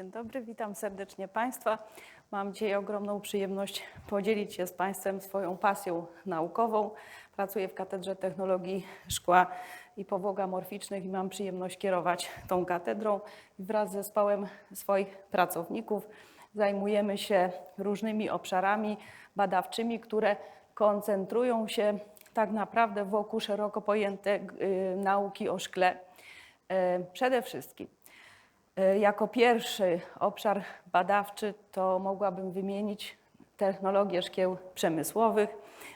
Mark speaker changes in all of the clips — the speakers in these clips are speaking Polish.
Speaker 1: Dzień dobry, witam serdecznie Państwa. Mam dzisiaj ogromną przyjemność podzielić się z Państwem swoją pasją naukową. Pracuję w Katedrze Technologii Szkła i Powłok Amorficznych i mam przyjemność kierować tą katedrą. Wraz z zespołem swoich pracowników zajmujemy się różnymi obszarami badawczymi, które koncentrują się tak naprawdę wokół szeroko pojętej y, nauki o szkle. E, Przede wszystkim E, Jako pierwszy obszar badawczy to mogłabym wymienić technologię szkieł przemysłowych,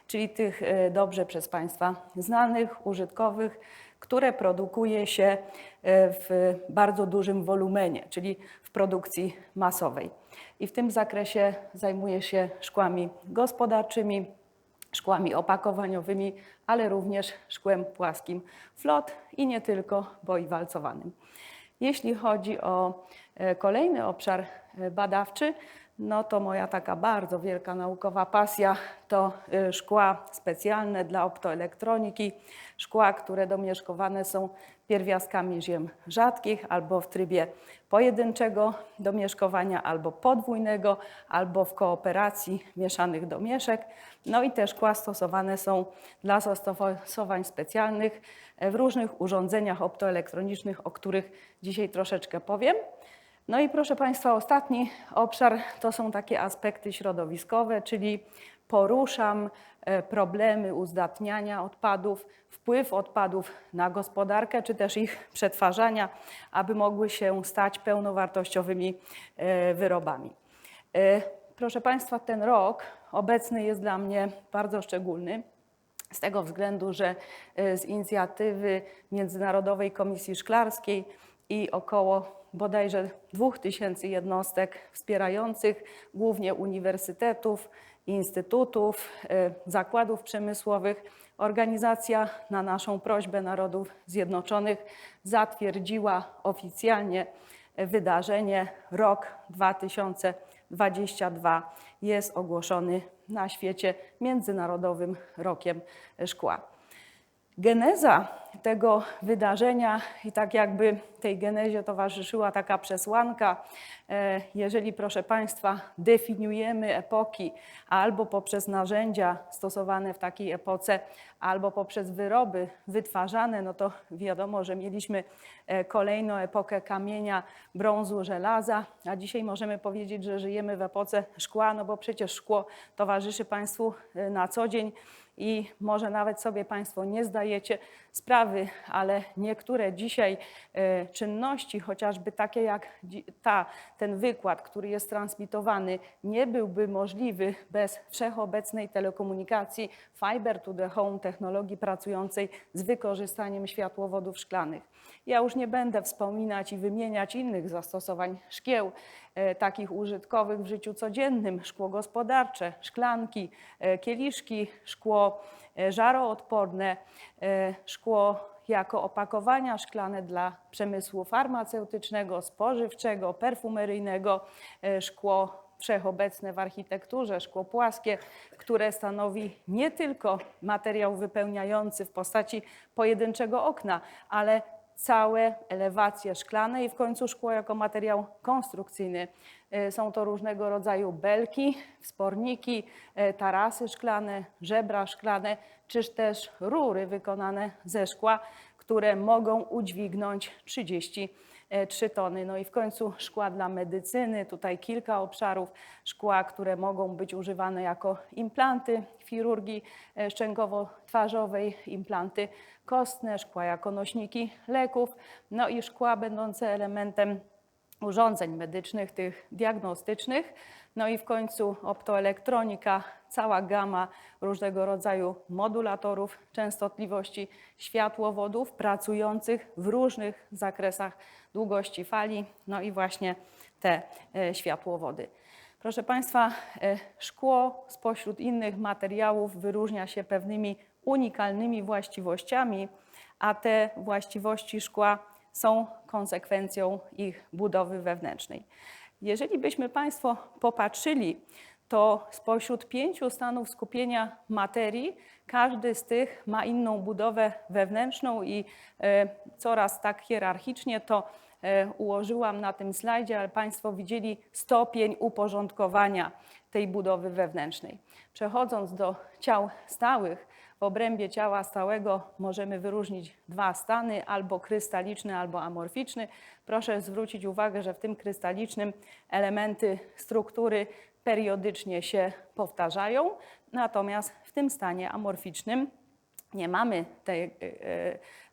Speaker 1: czyli tych e, dobrze przez Państwa znanych, użytkowych, które produkuje się w bardzo dużym wolumenie, czyli w produkcji masowej. I w tym zakresie zajmuję się szkłami gospodarczymi, szkłami opakowaniowymi, ale również szkłem płaskim flot i nie tylko, bo i walcowanym. Jeśli chodzi o e, kolejny obszar e, badawczy, no to moja taka bardzo wielka naukowa pasja to e, szkła specjalne dla optoelektroniki, szkła, które domieszkowane są pierwiastkami ziem rzadkich albo w trybie pojedynczego domieszkowania, albo podwójnego, albo w kooperacji mieszanych domieszek. No i te szkła stosowane są dla zastosowań specjalnych w różnych urządzeniach optoelektronicznych, o których dzisiaj troszeczkę powiem. No i proszę Państwa, ostatni obszar to są takie aspekty środowiskowe, czyli poruszam e, problemy uzdatniania odpadów, wpływ odpadów na gospodarkę, czy też ich przetwarzania, aby mogły się stać pełnowartościowymi e, wyrobami. E, Proszę Państwa, ten rok obecny jest dla mnie bardzo szczególny. Z tego względu, że z inicjatywy Międzynarodowej Komisji Szklarskiej i około bodajże 2000 jednostek wspierających, głównie uniwersytetów, instytutów, e, zakładów przemysłowych, organizacja na naszą prośbę Narodów Zjednoczonych zatwierdziła oficjalnie wydarzenie rok 2022 jest ogłoszony na świecie Międzynarodowym Rokiem Szkła. Geneza tego wydarzenia i tak jakby tej genezie towarzyszyła taka przesłanka, e, jeżeli proszę Państwa definiujemy epoki albo poprzez narzędzia stosowane w takiej epoce, albo poprzez wyroby wytwarzane, no to wiadomo, że mieliśmy e, kolejną epokę kamienia, brązu, żelaza, a dzisiaj możemy powiedzieć, że żyjemy w epoce szkła, no bo przecież szkło towarzyszy Państwu e, na co dzień i może nawet sobie Państwo nie zdajecie sprawy, ale niektóre dzisiaj e, czynności, chociażby takie jak ta, ten wykład, który jest transmitowany, nie byłby możliwy bez wszechobecnej telekomunikacji fiber to the home technologii pracującej z wykorzystaniem światłowodów szklanych. Ja już nie będę wspominać i wymieniać innych zastosowań szkieł, e, takich użytkowych w życiu codziennym, szkło gospodarcze, szklanki, e, kieliszki, szkło e, żaroodporne, szkło jako opakowania szklane dla przemysłu farmaceutycznego, spożywczego, perfumeryjnego, szkło wszechobecne w architekturze, szkło płaskie, które stanowi nie tylko materiał wypełniający w postaci pojedynczego okna, ale całe elewacje szklane i w końcu szkło jako materiał konstrukcyjny. E, Są to różnego rodzaju belki, wsporniki, e, tarasy szklane, żebra szklane, czyż też rury wykonane ze szkła, które mogą udźwignąć 33 tony. No i w końcu szkła dla medycyny, tutaj kilka obszarów szkła, które mogą być używane jako implanty chirurgii e, szczękowo-twarzowej, implanty kostne, szkła jako nośniki leków, no i szkła będące elementem urządzeń medycznych, tych diagnostycznych. No i w końcu optoelektronika, cała gama różnego rodzaju modulatorów częstotliwości światłowodów pracujących w różnych zakresach długości fali, no i właśnie te e, światłowody. Proszę Państwa, e, szkło spośród innych materiałów wyróżnia się pewnymi unikalnymi właściwościami, a te właściwości szkła są konsekwencją ich budowy wewnętrznej. Jeżeli byśmy Państwo popatrzyli, to spośród pięciu stanów skupienia materii, każdy z tych ma inną budowę wewnętrzną i e, coraz tak hierarchicznie to ułożyłam na tym slajdzie, ale Państwo widzieli stopień uporządkowania tej budowy wewnętrznej. Przechodząc do ciał stałych, w obrębie ciała stałego możemy wyróżnić dwa stany, albo krystaliczny, albo amorficzny. Proszę zwrócić uwagę, że w tym krystalicznym elementy struktury periodycznie się powtarzają, natomiast w tym stanie amorficznym nie mamy te, e,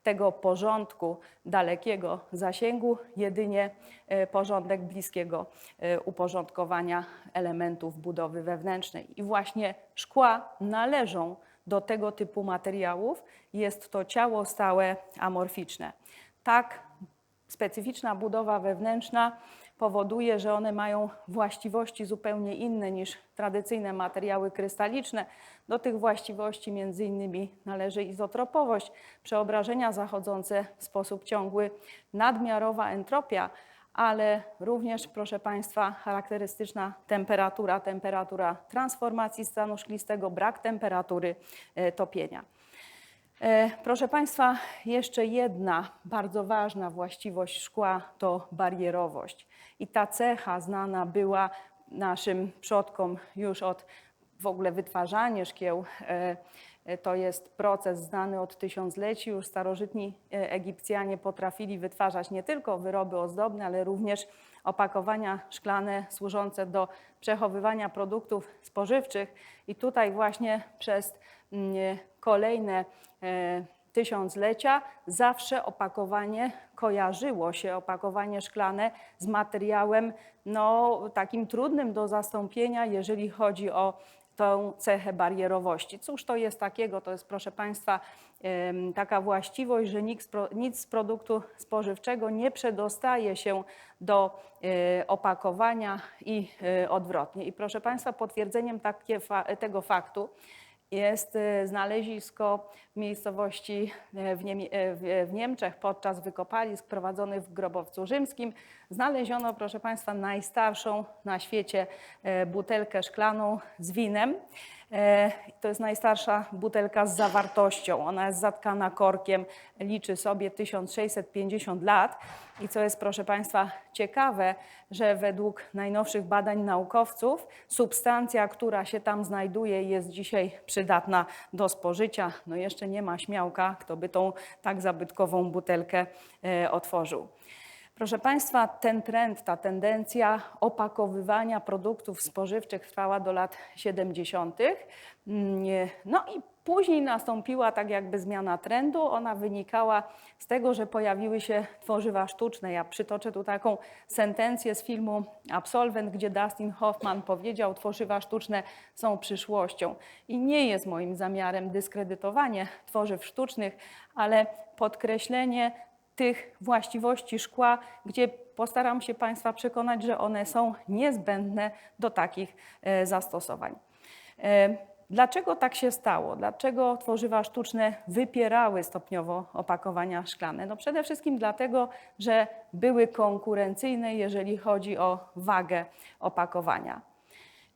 Speaker 1: tego porządku dalekiego zasięgu, jedynie e, porządek bliskiego e, uporządkowania elementów budowy wewnętrznej. I właśnie szkła należą do tego typu materiałów. Jest to ciało stałe amorficzne. Tak, specyficzna budowa wewnętrzna powoduje, że one mają właściwości zupełnie inne niż tradycyjne materiały krystaliczne. Do tych właściwości między innymi należy izotropowość, przeobrażenia zachodzące w sposób ciągły, nadmiarowa entropia, ale również, proszę Państwa, charakterystyczna temperatura, temperatura transformacji stanu szklistego, brak temperatury e, topienia. E, Proszę Państwa, jeszcze jedna bardzo ważna właściwość szkła to barierowość. I ta cecha znana była naszym przodkom już od w ogóle wytwarzania szkieł. e, e, To jest proces znany od tysiącleci. Już starożytni e, Egipcjanie potrafili wytwarzać nie tylko wyroby ozdobne, ale również opakowania szklane służące do przechowywania produktów spożywczych. I tutaj właśnie przez mm, kolejne tysiąclecia zawsze opakowanie kojarzyło się, opakowanie szklane z materiałem no, takim trudnym do zastąpienia, jeżeli chodzi o tą cechę barierowości. Cóż to jest takiego? To jest, proszę Państwa, taka właściwość, że nic, z produktu spożywczego nie przedostaje się do e, opakowania i e, odwrotnie. I proszę Państwa, potwierdzeniem tego faktu jest e, znalezisko w miejscowości w- w Niemczech podczas wykopalisk prowadzonych w grobowcu rzymskim. Znaleziono, proszę Państwa, najstarszą na świecie e, butelkę szklaną z winem. E, To jest najstarsza butelka z zawartością. Ona jest zatkana korkiem, liczy sobie 1650 lat. I co jest, proszę Państwa, ciekawe, że według najnowszych badań naukowców substancja, która się tam znajduje, jest dzisiaj przydatna do spożycia. No jeszcze nie ma śmiałka, kto by tą tak zabytkową butelkę e, otworzył. Proszę Państwa, ten trend, ta tendencja opakowywania produktów spożywczych trwała do lat 70. Mm, No i później nastąpiła tak jakby zmiana trendu. Ona wynikała z tego, że pojawiły się tworzywa sztuczne. Ja przytoczę tu taką sentencję z filmu Absolwent, gdzie Dustin Hoffman powiedział, tworzywa sztuczne są przyszłością. I nie jest moim zamiarem dyskredytowanie tworzyw sztucznych, ale podkreślenie tych właściwości szkła, gdzie postaram się Państwa przekonać, że one są niezbędne do takich e, zastosowań. E, Dlaczego tak się stało? Dlaczego tworzywa sztuczne wypierały stopniowo opakowania szklane? No przede wszystkim dlatego, że były konkurencyjne, jeżeli chodzi o wagę opakowania.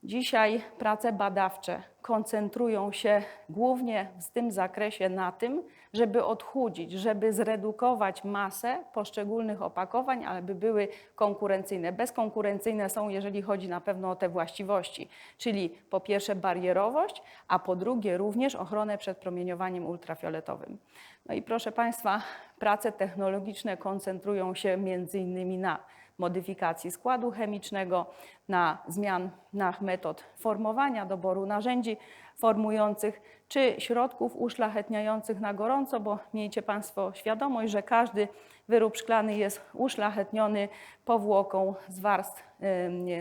Speaker 1: Dzisiaj prace badawcze koncentrują się głównie w tym zakresie na tym, żeby odchudzić, żeby zredukować masę poszczególnych opakowań, ale by były konkurencyjne. Bezkonkurencyjne są, jeżeli chodzi na pewno o te właściwości, czyli po pierwsze barierowość, a po drugie również ochronę przed promieniowaniem ultrafioletowym. No i proszę Państwa, prace technologiczne koncentrują się między innymi na modyfikacji składu chemicznego, na zmianach metod formowania, doboru narzędzi formujących, czy środków uszlachetniających na gorąco, bo miejcie Państwo świadomość, że każdy wyrób szklany jest uszlachetniony powłoką z warstw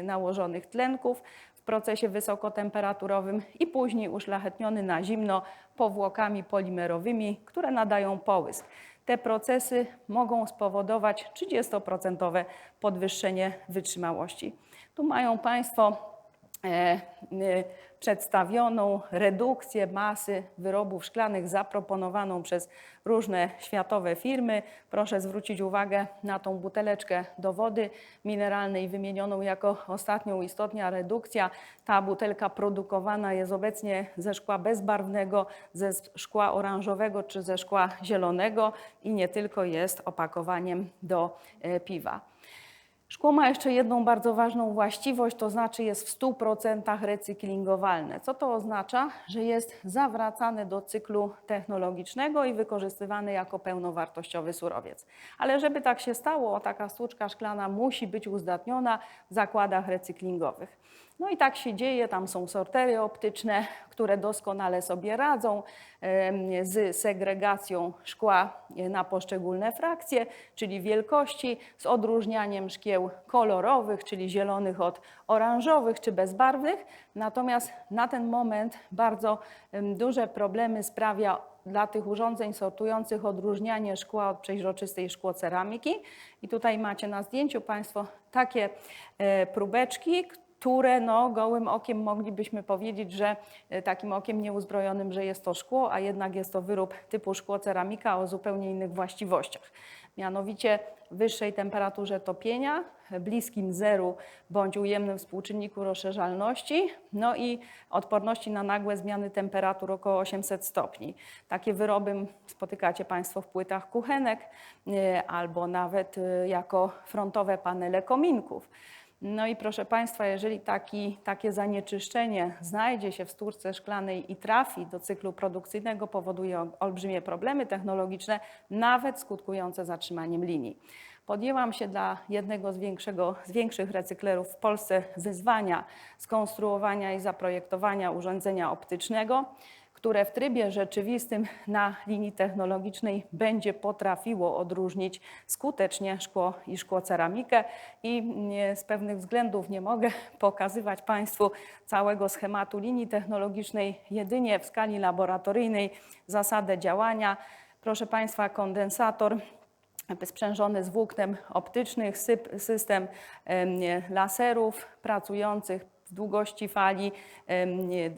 Speaker 1: nałożonych tlenków w procesie wysokotemperaturowym i później uszlachetniony na zimno powłokami polimerowymi, które nadają połysk. Te procesy mogą spowodować 30% podwyższenie wytrzymałości. Tu mają Państwo przedstawioną redukcję masy wyrobów szklanych zaproponowaną przez różne światowe firmy. Proszę zwrócić uwagę na tą buteleczkę do wody mineralnej wymienioną jako ostatnią istotna redukcja. Ta butelka produkowana jest obecnie ze szkła bezbarwnego, ze szkła oranżowego czy ze szkła zielonego i nie tylko jest opakowaniem do e, piwa. Szkło ma jeszcze jedną bardzo ważną właściwość, to znaczy jest w 100% recyklingowalne. Co to oznacza? Że jest zawracane do cyklu technologicznego i wykorzystywany jako pełnowartościowy surowiec. Ale żeby tak się stało, taka sztuczka szklana musi być uzdatniona w zakładach recyklingowych. No i tak się dzieje, tam są sortery optyczne, które doskonale sobie radzą z segregacją szkła na poszczególne frakcje, czyli wielkości, z odróżnianiem szkieł kolorowych, czyli zielonych od oranżowych czy bezbarwnych. Natomiast na ten moment bardzo duże problemy sprawia dla tych urządzeń sortujących odróżnianie szkła od przeźroczystej szkłoceramiki. I tutaj macie na zdjęciu Państwo takie e, próbeczki, które no, gołym okiem moglibyśmy powiedzieć, że e, takim okiem nieuzbrojonym, że jest to szkło, a jednak jest to wyrób typu szkło ceramika o zupełnie innych właściwościach. Mianowicie wyższej temperaturze topienia, bliskim zeru bądź ujemnym współczynniku rozszerzalności, no i odporności na nagłe zmiany temperatur około 800 stopni. Takie wyroby spotykacie Państwo w płytach kuchenek e, albo nawet e, jako frontowe panele kominków. No i proszę Państwa, jeżeli taki, takie zanieczyszczenie znajdzie się w stórce szklanej i trafi do cyklu produkcyjnego, powoduje olbrzymie problemy technologiczne, nawet skutkujące zatrzymaniem linii. Podjęłam się dla jednego z, z większych recyklerów w Polsce wyzwania skonstruowania i zaprojektowania urządzenia optycznego, które w trybie rzeczywistym na linii technologicznej będzie potrafiło odróżnić skutecznie szkło i szkłoceramikę. I nie, z pewnych względów nie mogę pokazywać Państwu całego schematu linii technologicznej, jedynie w skali laboratoryjnej zasadę działania. Proszę Państwa, kondensator sprzężony z włóknem optycznych, system em, laserów pracujących w długości fali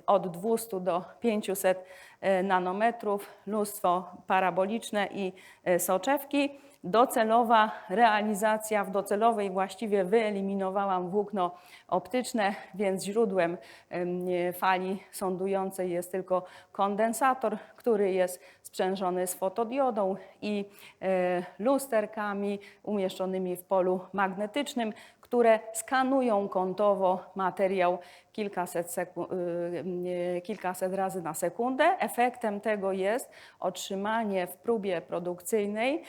Speaker 1: od 200 do 500 e, nanometrów, lustwo paraboliczne i e, soczewki. Docelowa realizacja, w docelowej właściwie wyeliminowałam włókno optyczne, więc źródłem em, fali sądującej jest tylko kondensator, który jest sprzężony z fotodiodą i e, lusterkami umieszczonymi w polu magnetycznym, które skanują kątowo materiał kilkaset, y, kilkaset razy na sekundę. Efektem tego jest otrzymanie w próbie produkcyjnej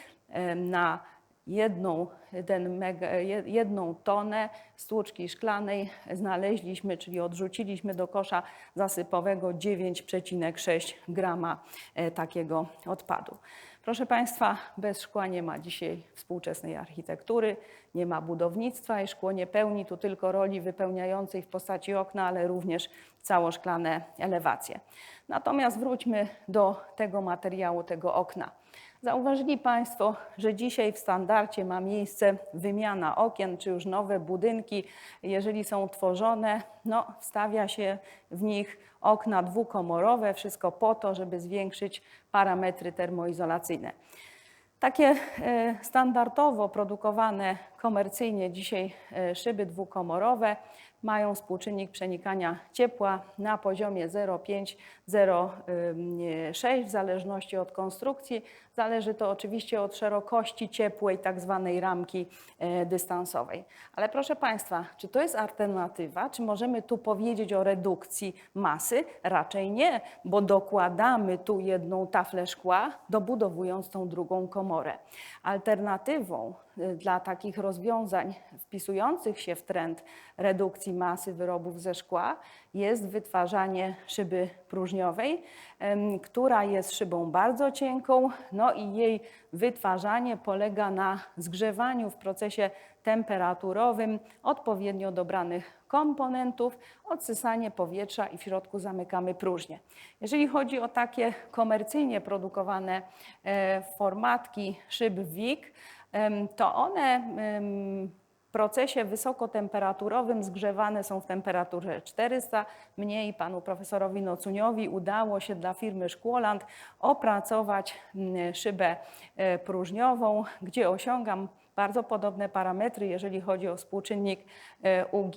Speaker 1: na jedną, mega, jed- jedną tonę stłuczki szklanej znaleźliśmy, czyli odrzuciliśmy do kosza zasypowego 9,6 grama e, takiego odpadu. Proszę Państwa, bez szkła nie ma dzisiaj współczesnej architektury, nie ma budownictwa i szkło nie pełni tu tylko roli wypełniającej w postaci okna, ale również całoszklane elewacje. Natomiast wróćmy do tego materiału, tego okna. Zauważyli Państwo, że dzisiaj w standardzie ma miejsce wymiana okien, czy już nowe budynki, jeżeli są tworzone, no, wstawia się w nich okna dwukomorowe, wszystko po to, żeby zwiększyć parametry termoizolacyjne. Takie e, standardowo produkowane komercyjnie dzisiaj e, szyby dwukomorowe mają współczynnik przenikania ciepła na poziomie 0,5-0,6 w zależności od konstrukcji. Zależy to oczywiście od szerokości ciepłej tak zwanej ramki e, dystansowej. Ale proszę Państwa, czy to jest alternatywa? Czy możemy tu powiedzieć o redukcji masy? Raczej nie, bo dokładamy tu jedną taflę szkła, dobudowując tą drugą komorę. Alternatywą dla takich rozwiązań wpisujących się w trend redukcji masy wyrobów ze szkła jest wytwarzanie szyby próżniowej, która jest szybą bardzo cienką, no i jej wytwarzanie polega na zgrzewaniu w procesie temperaturowym odpowiednio dobranych komponentów, odsysanie powietrza i w środku zamykamy próżnię. Jeżeli chodzi o takie komercyjnie produkowane e, formatki szyb WIG, to one em, procesie wysokotemperaturowym zgrzewane są w temperaturze 400. Mnie i panu profesorowi Nocuniowi udało się dla firmy Szkłoland opracować szybę e, próżniową, gdzie osiągam bardzo podobne parametry, jeżeli chodzi o współczynnik e, UG,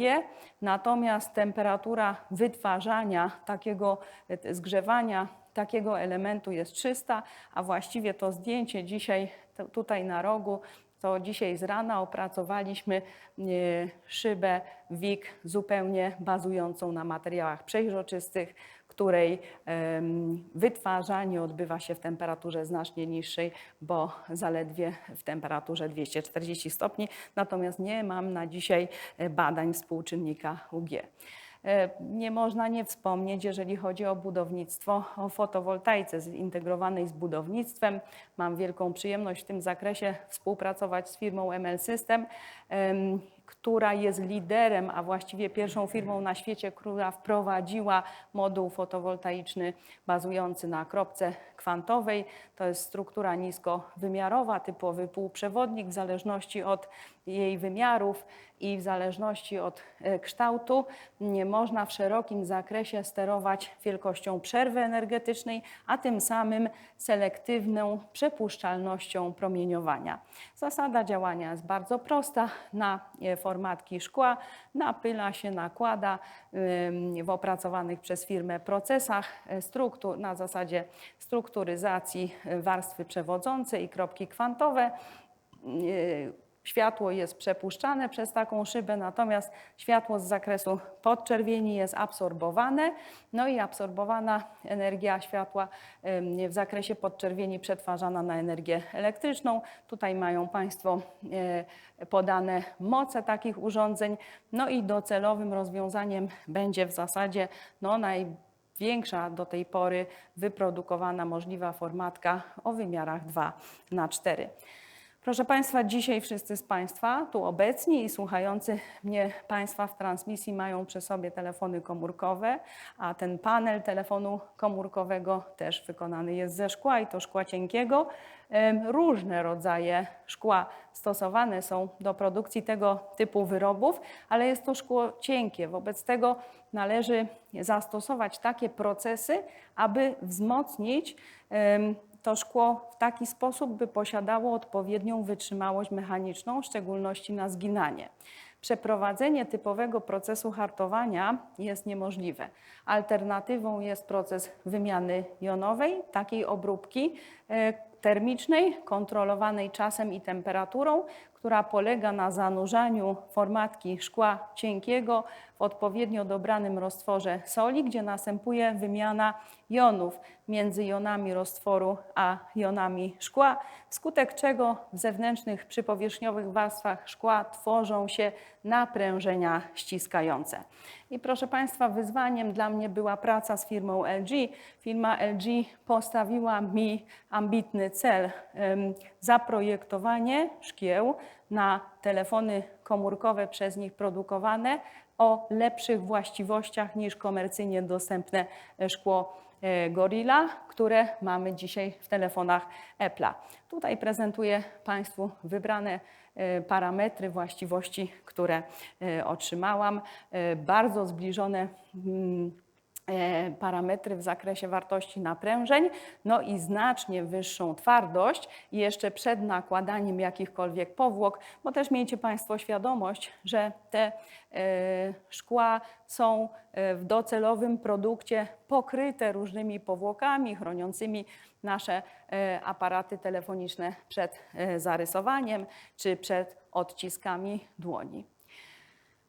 Speaker 1: natomiast temperatura wytwarzania takiego e, zgrzewania takiego elementu jest 300, a właściwie to zdjęcie dzisiaj tutaj na rogu to dzisiaj z rana opracowaliśmy e, szybę WIG zupełnie bazującą na materiałach przeźroczystych, której wytwarzanie odbywa się w temperaturze znacznie niższej, bo zaledwie w temperaturze 240 stopni. Natomiast nie mam na dzisiaj e, badań współczynnika UG. E, Nie można nie wspomnieć, jeżeli chodzi o budownictwo, o fotowoltaice zintegrowanej z budownictwem. Mam wielką przyjemność w tym zakresie współpracować z firmą ML System, em, która jest liderem, a właściwie pierwszą firmą na świecie, która wprowadziła moduł fotowoltaiczny bazujący na kropce kwantowej. To jest struktura niskowymiarowa, typowy półprzewodnik w zależności od jej wymiarów i w zależności od e, kształtu nie można w szerokim zakresie sterować wielkością przerwy energetycznej, a tym samym selektywną przepuszczalnością promieniowania. Zasada działania jest bardzo prosta. Na e, formatki szkła napyla się, nakłada w opracowanych przez firmę procesach e, struktur, na zasadzie strukturyzacji e, warstwy przewodzącej i kropki kwantowe. Światło jest przepuszczane przez taką szybę, natomiast światło z zakresu podczerwieni jest absorbowane. No i absorbowana energia światła w zakresie podczerwieni przetwarzana na energię elektryczną. Tutaj mają Państwo e, podane moce takich urządzeń. No i docelowym rozwiązaniem będzie w zasadzie no, naj, większa do tej pory wyprodukowana możliwa formatka o wymiarach 2 na 4. Proszę Państwa, dzisiaj wszyscy z Państwa tu obecni i słuchający mnie Państwa w transmisji mają przy sobie telefony komórkowe, a ten panel telefonu komórkowego też wykonany jest ze szkła i to szkła cienkiego. Różne rodzaje szkła stosowane są do produkcji tego typu wyrobów, ale jest to szkło cienkie. Wobec tego należy zastosować takie procesy, aby wzmocnić to szkło w taki sposób, by posiadało odpowiednią wytrzymałość mechaniczną, w szczególności na zginanie. Przeprowadzenie typowego procesu hartowania jest niemożliwe. Alternatywą jest proces wymiany jonowej, takiej obróbki e, termicznej, kontrolowanej czasem i temperaturą, która polega na zanurzaniu formatki szkła cienkiego w odpowiednio dobranym roztworze soli, gdzie następuje wymiana jonów między jonami roztworu a jonami szkła, wskutek czego w zewnętrznych przypowierzchniowych warstwach szkła tworzą się naprężenia ściskające. I proszę Państwa, wyzwaniem dla mnie była praca z firmą LG. Firma LG postawiła mi ambitny cel zaprojektowanie szkieł na telefony komórkowe przez nich produkowane o lepszych właściwościach niż komercyjnie dostępne szkło e, Gorilla, które mamy dzisiaj w telefonach Apple'a. Tutaj prezentuję Państwu wybrane e, parametry, właściwości, które e, otrzymałam. Bardzo zbliżone mm, parametry w zakresie wartości naprężeń, no i znacznie wyższą twardość jeszcze przed nakładaniem jakichkolwiek powłok, bo też miejcie Państwo świadomość, że te e, szkła są e, w docelowym produkcie pokryte różnymi powłokami chroniącymi nasze e, aparaty telefoniczne przed e, zarysowaniem czy przed odciskami dłoni.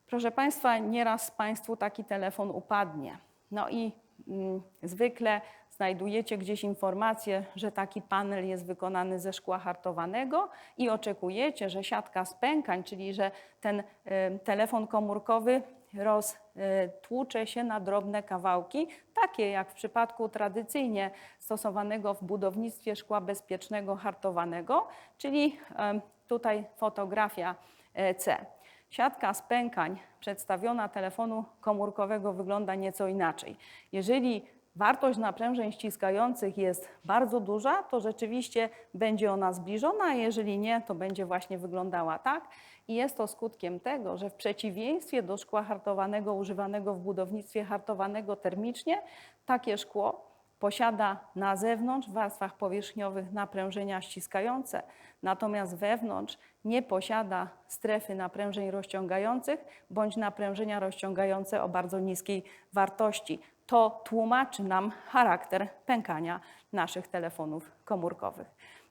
Speaker 1: Proszę Państwa, nieraz Państwu taki telefon upadnie. No i mm, zwykle znajdujecie gdzieś informację, że taki panel jest wykonany ze szkła hartowanego i oczekujecie, że siatka spękań, czyli że ten e, telefon komórkowy roztłucze się na drobne kawałki, takie jak w przypadku tradycyjnie stosowanego w budownictwie szkła bezpiecznego hartowanego, czyli em, tutaj fotografia e, C. Siatka spękań przedstawiona telefonu komórkowego wygląda nieco inaczej. Jeżeli wartość naprężeń ściskających jest bardzo duża, to rzeczywiście będzie ona zbliżona, a jeżeli nie, to będzie właśnie wyglądała tak. I jest to skutkiem tego, że w przeciwieństwie do szkła hartowanego używanego w budownictwie hartowanego termicznie, takie szkło posiada na zewnątrz w warstwach powierzchniowych naprężenia ściskające, natomiast wewnątrz nie posiada strefy naprężeń rozciągających bądź naprężenia rozciągające o bardzo niskiej wartości. To tłumaczy nam charakter pękania naszych telefonów komórkowych.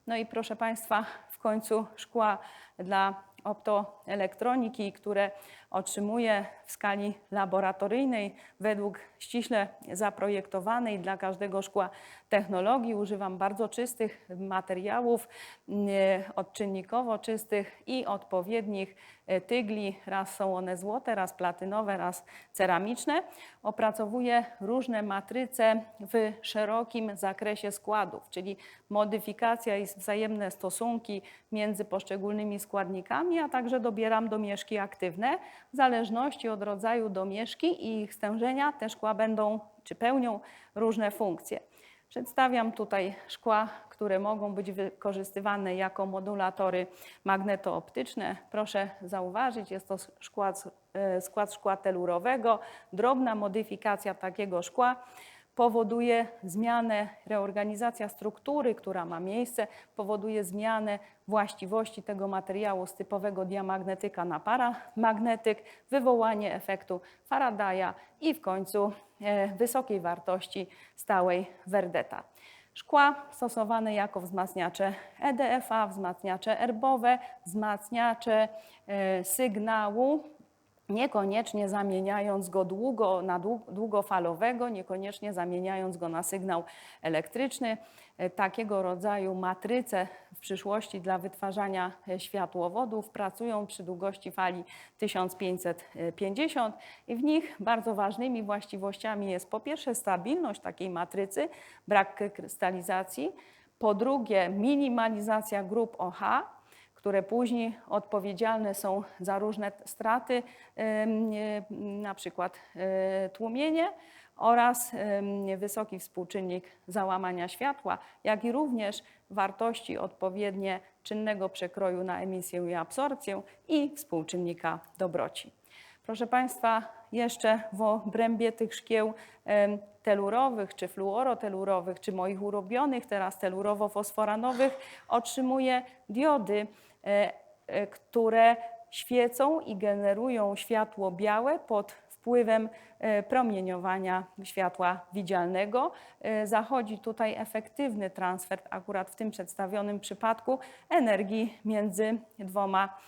Speaker 1: No i proszę Państwa, w końcu szkła dla optoelektroniki, które otrzymuje w skali laboratoryjnej według ściśle zaprojektowanej dla każdego szkła technologii. Używam bardzo czystych materiałów, nie, odczynnikowo czystych i odpowiednich e, tygli. Raz są one złote, raz platynowe, raz ceramiczne. Opracowuję różne matryce w szerokim zakresie składów, czyli modyfikacja i wzajemne stosunki między poszczególnymi składnikami, a także dobieram domieszki aktywne. W zależności od rodzaju domieszki i ich stężenia te szkła będą czy pełnią różne funkcje. Przedstawiam tutaj szkła, które mogą być wykorzystywane jako modulatory magnetooptyczne. Proszę zauważyć, jest to skład, e, skład szkła telurowego. Drobna modyfikacja takiego szkła powoduje zmianę, reorganizacja struktury, która ma miejsce, powoduje zmianę właściwości tego materiału z typowego diamagnetyka na paramagnetyk, wywołanie efektu Faradaya i w końcu e, wysokiej wartości stałej Verdeta. Szkła stosowane jako wzmacniacze EDFA, wzmacniacze erbowe, wzmacniacze e, sygnału niekoniecznie zamieniając go długo na długofalowego, niekoniecznie zamieniając go na sygnał elektryczny. E, takiego rodzaju matryce w przyszłości dla wytwarzania e, światłowodów pracują przy długości fali 1550 i w nich bardzo ważnymi właściwościami jest po pierwsze stabilność takiej matrycy, brak krystalizacji, po drugie minimalizacja grup OH, które później odpowiedzialne są za różne straty, na przykład e, tłumienie oraz wysoki współczynnik załamania światła, jak i również wartości odpowiednie czynnego przekroju na emisję i absorpcję i współczynnika dobroci. Proszę Państwa, jeszcze w obrębie tych szkieł telurowych, czy fluorotelurowych, czy moich urobionych teraz telurowo-fosforanowych otrzymuję diody, które świecą i generują światło białe pod wpływem e, promieniowania światła widzialnego. Zachodzi tutaj efektywny transfer, akurat w tym przedstawionym przypadku, energii między dwoma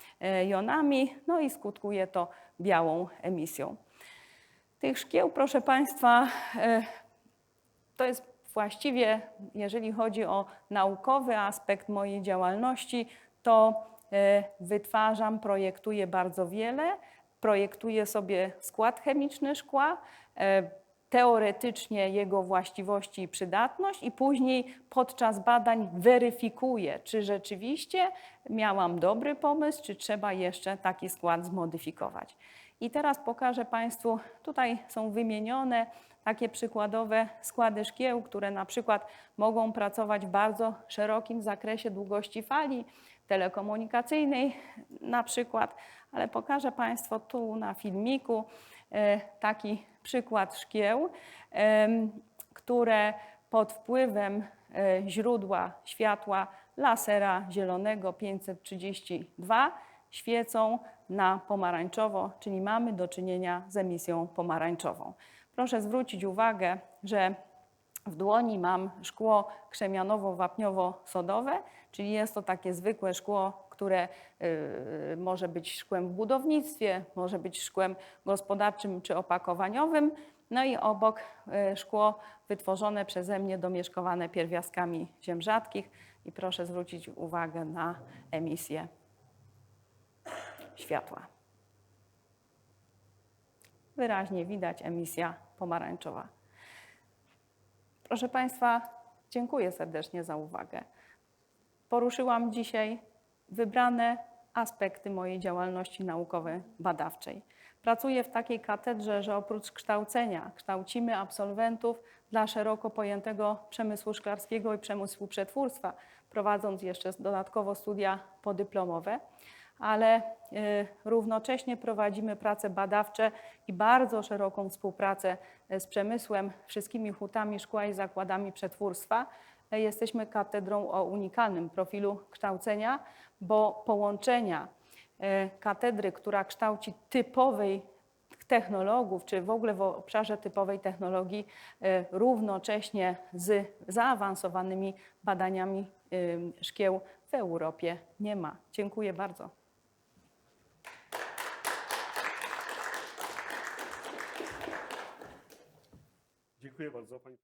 Speaker 1: jonami, no i skutkuje to białą emisją. Tych szkieł, proszę Państwa, to jest właściwie, jeżeli chodzi o naukowy aspekt mojej działalności, to e, wytwarzam, projektuję bardzo wiele, projektuję sobie skład chemiczny szkła, e, teoretycznie jego właściwości i przydatność i później podczas badań weryfikuję, czy rzeczywiście miałam dobry pomysł, czy trzeba jeszcze taki skład zmodyfikować. I teraz pokażę Państwu, tutaj są wymienione takie przykładowe składy szkieł, które na przykład mogą pracować w bardzo szerokim zakresie długości fali telekomunikacyjnej na przykład, ale pokażę Państwu tu na filmiku e, taki przykład szkieł, które pod wpływem e, źródła światła lasera zielonego 532 świecą na pomarańczowo, czyli mamy do czynienia z emisją pomarańczową. Proszę zwrócić uwagę, że w dłoni mam szkło krzemianowo-wapniowo-sodowe, czyli jest to takie zwykłe szkło, które y, może być szkłem w budownictwie, może być szkłem gospodarczym czy opakowaniowym. No i obok y, szkło wytworzone przeze mnie domieszkowane pierwiastkami ziem rzadkich. I proszę zwrócić uwagę na emisję światła. Wyraźnie widać emisja pomarańczowa. Proszę Państwa, dziękuję serdecznie za uwagę. Poruszyłam dzisiaj wybrane aspekty mojej działalności naukowej badawczej. Pracuję w takiej katedrze, że oprócz kształcenia kształcimy absolwentów dla szeroko pojętego przemysłu szklarskiego i przemysłu przetwórstwa, prowadząc jeszcze dodatkowo studia podyplomowe, ale y, równocześnie prowadzimy prace badawcze i bardzo szeroką współpracę y, z przemysłem, wszystkimi hutami szkła i zakładami przetwórstwa. Y, Jesteśmy katedrą o unikalnym profilu kształcenia, bo połączenia e, katedry, która kształci typowej technologów, czy w ogóle w obszarze typowej technologii, e, równocześnie z zaawansowanymi badaniami szkieł w Europie nie ma. Dziękuję bardzo.
Speaker 2: Dziękuję bardzo. Pani